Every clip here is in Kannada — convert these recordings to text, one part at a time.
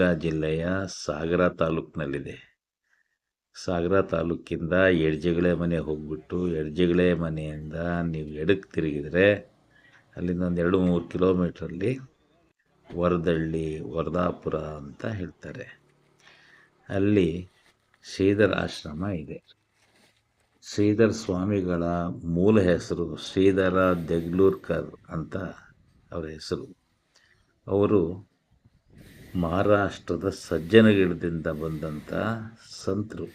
ಜಿಲ್ಲೆಯ ಸಾಗರ ತಾಲೂಕಿನಲ್ಲಿದೆ. ಸಾಗರ ತಾಲೂಕಿಂದ ಎಡ್ಜಗಳೆ ಮನೆ ಹೋಗ್ಬಿಟ್ಟು ಎಡ್ಜಗಳೆ ಮನೆಯಿಂದ ನೀವು ಎಡಕ್ಕೆ ತಿರುಗಿದರೆ ಅಲ್ಲಿಂದ ಒಂದು ಎರಡು ಮೂರು ಕಿಲೋಮೀಟ್ರಲ್ಲಿ ವರದಳ್ಳಿ, ವರದಾಪುರ ಅಂತ ಹೇಳ್ತಾರೆ. ಅಲ್ಲಿ ಶ್ರೀಧರ ಆಶ್ರಮ ಇದೆ. ಶ್ರೀಧರ್ ಸ್ವಾಮಿಗಳ ಮೂಲ ಹೆಸರು ಶ್ರೀಧರ ದೆಗ್ಲೂರ್ಕರ್ ಅಂತ ಅವರ ಹೆಸರು. ಅವರು ಮಹಾರಾಷ್ಟ್ರದ ಸಜ್ಜನಗಿಡದಿಂದ ಬಂದಂಥ ಸಂತರು.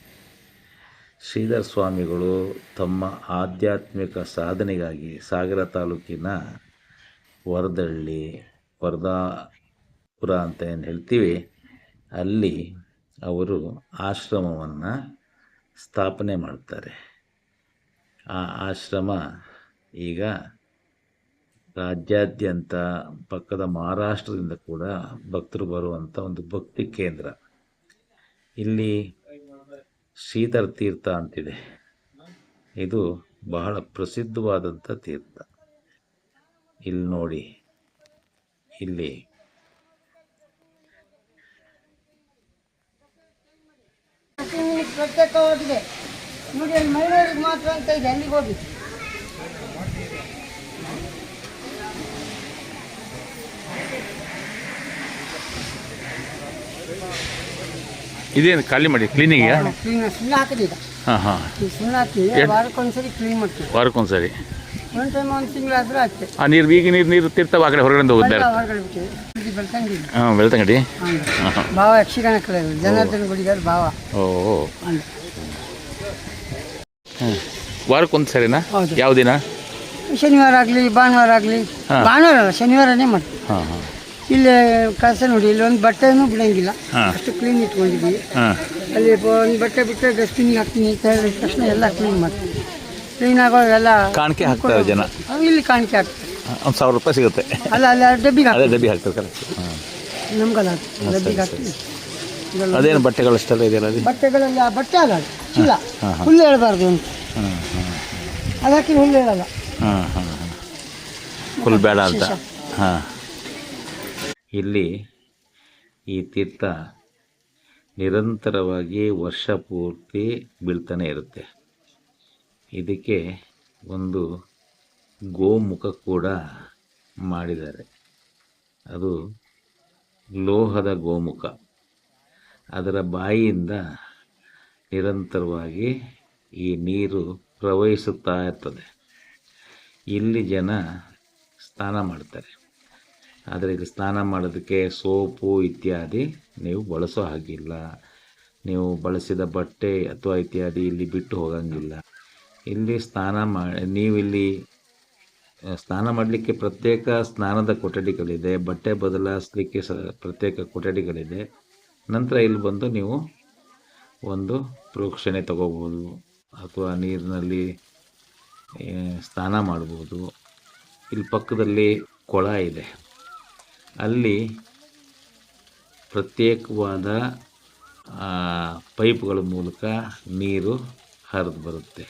ಶ್ರೀಧರ್ ಸ್ವಾಮಿಗಳು ತಮ್ಮ ಆಧ್ಯಾತ್ಮಿಕ ಸಾಧನೆಗಾಗಿ ಸಾಗರ ತಾಲೂಕಿನ ವರದಳ್ಳಿ, ವರದಾಪುರ ಅಂತ ಏನು ಹೇಳ್ತೀವಿ, ಅಲ್ಲಿ ಅವರು ಆಶ್ರಮವನ್ನು ಸ್ಥಾಪನೆ ಮಾಡ್ತಾರೆ. ಆ ಆಶ್ರಮ ಈಗ ರಾಜ್ಯಾದ್ಯಂತ, ಪಕ್ಕದ ಮಹಾರಾಷ್ಟ್ರದಿಂದ ಕೂಡ ಭಕ್ತರು ಬರುವಂಥ ಒಂದು ಭಕ್ತಿ ಕೇಂದ್ರ. ಇಲ್ಲಿ ಶ್ರೀಧರ ತೀರ್ಥ ಅಂತಿದೆ. ಇದು ಬಹಳ ಪ್ರಸಿದ್ಧವಾದಂಥ ತೀರ್ಥ. ಇಲ್ಲಿ ನೋಡಿ, ಇಲ್ಲಿ ಪ್ರತ್ಯೇಕವಾಗಿದೆ. ನೋಡಿ, ಅಲ್ಲಿ ಮಹಿಳೆಯರಿಗೆ ಮಾತ್ರ ಅಂತ ಇದೆ, ಅಲ್ಲಿಗೆ ಹೋಗಿ. ಇದೇನು ಖಾಲಿ ಮಾಡಿ ಕ್ಲೀನಿಗೆ ಕ್ಲೀನ್ ಸುಣ್ಣ ಹಾಕಿದೀಗ ಹಾಂ ಹಾಂ. ಈ ಸುಣ್ಣ ಹಾಕಿ ವಾರಕ್ಕೊಂದ್ಸರಿ ಕ್ಲೀನ್ ಮಾಡ್ತೀವಿ ವಾರಕ್ಕೊಂದ್ಸರಿ? ಒಂದು ಟೈಮ್ ಒಂದು ತಿಂಗಳಾದ್ರೂ ಅಷ್ಟೇ ಆ ನೀರು ಈಗ ನೀರು ನೀರು ತಿರ್ತಾವ ಆ ಕಡೆ ಹೊರಗಡೆ ಹೋಗುತ್ತೆ ಹೊರಗಡೆ ಬಿಟ್ಟಿವಿ ಹಾಂ ಬೆಳ್ತಂಗಡಿ? ಹಾಂ ಭಾವ ಯಕ್ಷಗಾನ ಕಲೆ ಜನಾರ್ದನ ಗುಡಿಗಾರ ಭಾವ. ಓ ಹಾಂ. ವಾರಕ್ಕೊಂದು ಸರಿನಾ ಯಾವ ದಿನ? ಶನಿವಾರ ಆಗಲಿ ಭಾನುವಾರ ಆಗಲಿ ಭಾನುವಾರ ಅಲ್ಲ ಶನಿವಾರನೇ ಮಾಡ್ತೀವಿ. ಹಾಂ ಹಾಂ. ಇಲ್ಲಿ ಕಸ ನೋಡಿ ಇಲ್ಲಿ ಒಂದು ಬಟ್ಟೆನೂ ಬಿಡಂಗಿಲ್ಲ. ಅಷ್ಟು ಕ್ಲೀನ್ ಇಟ್ಕೊಂಡಿದ್ದೀವಿ ಅಲ್ಲಿ ಒಂದು ಬಟ್ಟೆ ಬಿಟ್ಟರೆ ಡಸ್ಟ್ಬಿನ್ಗೆ ಹಾಕ್ತೀನಿ ಅಂತ ಹೇಳಿದ ತಕ್ಷಣ ಎಲ್ಲ ಕ್ಲೀನ್ ಮಾಡ್ತೀನಿ ಕ್ಲೀನ್ ಆಗೋವೆಲ್ಲ ಕಾಣಿಕೆ ಹಾಕ್ತಾರೆ ಜನ. ಇಲ್ಲಿ ಕಾಣಿಕೆ ಹಾಕ್ತಾರೆ. ಒಂದು ಸಾವಿರ ರೂಪಾಯಿ ಸಿಗುತ್ತೆ. ಅಲ್ಲ ಅಲ್ಲ ಡಬ್ಬಿಗೆ ಅದೇ ಹಾಕ್ತೀವಿ. ಡಬ್ಬಿ ಹಾಕ್ತಾರೆ ಕರೆಕ್ಟ್ ನಮ್ಗಲ್ಲ ಡಬ್ಬಿಗೆ ಹಾಕ್ತೀವಿ. ಅದೇನು ಬಟ್ಟೆಗಳು ಅಷ್ಟೆಲ್ಲ ಇದೆಯಲ್ಲ ಅದು ಬಟ್ಟೆಗಳಲ್ಲಿ ಆ ಬಟ್ಟೆ ಅಲ್ಲ ಇಲ್ಲ. ಹುಲ್ಲು ಹೇಳಬಾರ್ದು ಅಂತ. ಅದಕ್ಕೆ ಹುಲ್ಲು ಹೇಳಲ್ಲ. ಹಾಂ ಹಾಂ ಹಾಂ. ಫುಲ್ ಬೇಡ ಅಂತ. ಹಾಂ. ಇಲ್ಲಿ ಈ ತೀರ್ಥ ನಿರಂತರವಾಗಿ ವರ್ಷ ಪೂರ್ತಿ ಬೀಳ್ತಾನೆ ಇರುತ್ತೆ. ಇದಕ್ಕೆ ಒಂದು ಗೋಮುಖ ಕೂಡ ಮಾಡಿದ್ದಾರೆ. ಅದು ಲೋಹದ ಗೋಮುಖ. ಅದರ ಬಾಯಿಯಿಂದ ನಿರಂತರವಾಗಿ ಈ ನೀರು ಪ್ರವಹಿಸುತ್ತಾ ಇರ್ತದೆ. ಇಲ್ಲಿ ಜನ ಸ್ನಾನ ಮಾಡ್ತಾರೆ. ಆದರೆ ಇಲ್ಲಿ ಸ್ನಾನ ಮಾಡೋದಕ್ಕೆ ಸೋಪು ಇತ್ಯಾದಿ ನೀವು ಬಳಸೋ ಹಾಗಿಲ್ಲ. ನೀವು ಬಳಸಿದ ಬಟ್ಟೆ ಅಥವಾ ಇತ್ಯಾದಿ ಇಲ್ಲಿ ಬಿಟ್ಟು ಹೋಗಂಗಿಲ್ಲ. ಇಲ್ಲಿ ಸ್ನಾನ ಮಾಡಿ ನೀವಿಲ್ಲಿ ಸ್ನಾನ ಮಾಡಲಿಕ್ಕೆ ಪ್ರತ್ಯೇಕ ಸ್ನಾನದ ಕೊಠಡಿಗಳಿದೆ. ಬಟ್ಟೆ ಬದಲಾಯಿಸಲಿಕ್ಕೆ ಸ, ಪ್ರತ್ಯೇಕ ಕೊಠಡಿಗಳಿದೆ. ನಂತರ ಇಲ್ಲಿ ಬಂದು ನೀವು ಒಂದು ಪ್ರೋಕ್ಷಣೆ ತಗೋಬೋದು ಅಥವಾ ನೀರಿನಲ್ಲಿ ಸ್ನಾನ ಮಾಡ್ಬೋದು. ಇಲ್ಲಿ ಪಕ್ಕದಲ್ಲಿ ಕೊಳ ಇದೆ. ಅಲ್ಲಿ ಪ್ರತ್ಯೇಕವಾದ ಪೈಪ್ಗಳ ಮೂಲಕ ನೀರು ಹರಿದು ಬರುತ್ತೆ.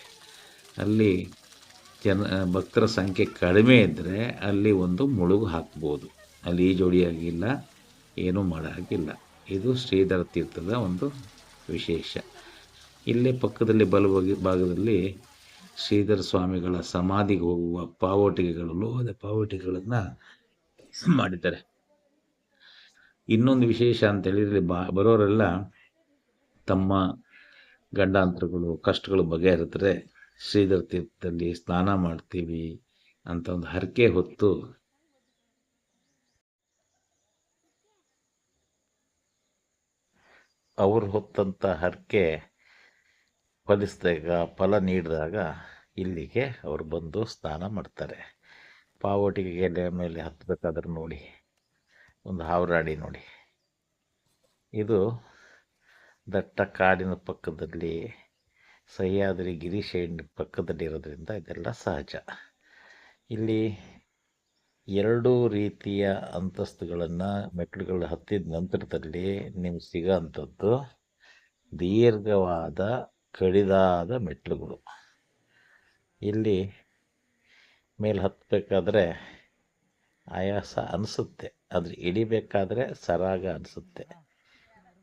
ಅಲ್ಲಿ ಜನ, ಭಕ್ತರ ಸಂಖ್ಯೆ ಕಡಿಮೆ ಇದ್ದರೆ ಅಲ್ಲಿ ಒಂದು ಮುಳುಗು ಹಾಕ್ಬೋದು. ಅಲ್ಲಿ ಜೋಡಿಯಾಗಿಲ್ಲ ಏನೂ ಮಾಡೋ ಹಾಗಿಲ್ಲ ಇದು ಶ್ರೀಧರ ತೀರ್ಥದ ಒಂದು ವಿಶೇಷ. ಇಲ್ಲೇ ಪಕ್ಕದಲ್ಲಿ ಬಲ ಭಾಗದಲ್ಲಿ ಶ್ರೀಧರ ಸ್ವಾಮಿಗಳ ಸಮಾಧಿಗೆ ಹೋಗುವ ಪಾವಟಿಗೆಗಳು ಲೋಹದ ಪಾವಟಿಗಳನ್ನು ಮಾಡಿದ್ದಾರೆ. ಇನ್ನೊಂದು ವಿಶೇಷ ಅಂತ ಹೇಳಿದರೆ ಬಾ, ಬರೋರೆಲ್ಲ ತಮ್ಮ ಗಂಡಾಂತರಗಳು, ಕಷ್ಟಗಳು ಬಗೆಹರಿದ್ರೆ ಶ್ರೀಧರ ತೀರ್ಥದಲ್ಲಿ ಸ್ನಾನ ಮಾಡ್ತೀವಿ ಅಂತ ಒಂದು ಹರಕೆ ಹೊತ್ತು ಅವ್ರು ಹೊತ್ತಂಥ ಹರಕೆ ಫಲಿಸಿದಾಗ, ಫಲ ನೀಡಿದಾಗ ಇಲ್ಲಿಗೆ ಅವರು ಬಂದು ಸ್ನಾನ ಮಾಡ್ತಾರೆ. ಪಾವಟಿಗೆ ಎಲೆ ಮೇಲೆ ಹತ್ತಬೇಕಾದ್ರೆ ನೋಡಿ. ಒಂದು ಹಾವರಾಡಿ ನೋಡಿ. ಇದು ದಟ್ಟ ಕಾಡಿನ ಪಕ್ಕದಲ್ಲಿ ಸಹ್ಯಾದ್ರಿ ಪಕ್ಕದಲ್ಲಿ ಇರೋದ್ರಿಂದ ಇದೆಲ್ಲ ಸಹಜ. ಇಲ್ಲಿ ಎರಡು ರೀತಿಯ ಅಂತಸ್ತುಗಳನ್ನು ಮೆಟ್ಲುಗಳು ಹತ್ತಿದ ನಂತರದಲ್ಲಿ ನಿಮ್ಗೆ ಸಿಗೋ ಅಂಥದ್ದು ದೀರ್ಘವಾದ ಕಡಿದಾದ ಮೆಟ್ಲುಗಳು ಇಲ್ಲಿ ಮೇಲೆ ಹತ್ತಬೇಕಾದ್ರೆ ಆಯಾಸ ಅನಿಸುತ್ತೆ. ಆದರೆ ಇಳಿಬೇಕಾದ್ರೆ ಸರಾಗ ಅನಿಸುತ್ತೆ.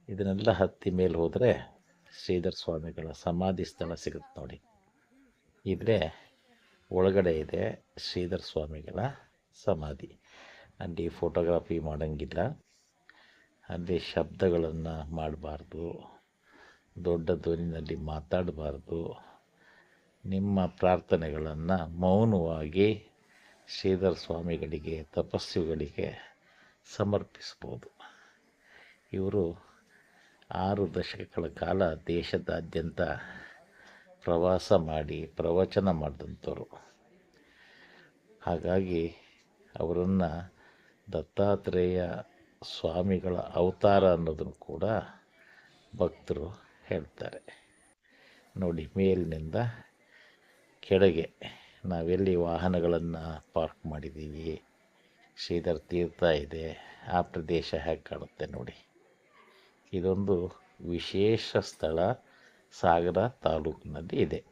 ಇದನ್ನೆಲ್ಲ ಹತ್ತಿ ಮೇಲೆ ಹೋದರೆ ಶ್ರೀಧರ ಸ್ವಾಮಿಗಳ ಸಮಾಧಿ ಸ್ಥಳ ಸಿಗುತ್ತೆ ನೋಡಿ. ಇದ್ರೆ ಒಳಗಡೆ ಇದೆ ಶ್ರೀಧರ ಸ್ವಾಮಿಗಳ ಸಮಾಧಿ. ಅಲ್ಲಿ ಫೋಟೋಗ್ರಫಿ ಮಾಡೋಂಗಿಲ್ಲ. ಅಲ್ಲಿ ಶಬ್ದಗಳನ್ನು ಮಾಡಬಾರ್ದು. ದೊಡ್ಡ ಧ್ವನಿನಲ್ಲಿ ಮಾತಾಡಬಾರ್ದು. ನಿಮ್ಮ ಪ್ರಾರ್ಥನೆಗಳನ್ನು ಮೌನವಾಗಿ ಶ್ರೀಧರ ಸ್ವಾಮಿಗಳಿಗೆ ತಪಸ್ಸುಗಳಿಗೆ ಸಮರ್ಪಿಸ್ಬೋದು ಇವರು ಆರು ದಶಕಗಳ ಕಾಲ ದೇಶದಾದ್ಯಂತ ಪ್ರವಾಸ ಮಾಡಿ, ಪ್ರವಚನ ಮಾಡಿದಂಥವ್ರು. ಹಾಗಾಗಿ ಅವರನ್ನು ದತ್ತಾತ್ರೇಯ ಸ್ವಾಮಿಗಳ ಅವತಾರ ಅನ್ನೋದನ್ನು ಕೂಡ ಭಕ್ತರು ಹೇಳ್ತಾರೆ. ನೋಡಿ, ಮೇಲಿನಿಂದ ಕೆಳಗೆ. ನಾವೆಲ್ಲಿ ವಾಹನಗಳನ್ನು ಪಾರ್ಕ್ ಮಾಡಿದ್ದೀವಿ. ಶ್ರೀಧರ್ ತೀರ್ಥ ಇದೆ. ಆ ಪ್ರದೇಶ ಹೇಗೆ ಕಾಣುತ್ತೆ ನೋಡಿ. ಇದೊಂದು ವಿಶೇಷ ಸ್ಥಳ ಸಾಗರ ತಾಲೂಕಿನಲ್ಲಿ ಇದೆ.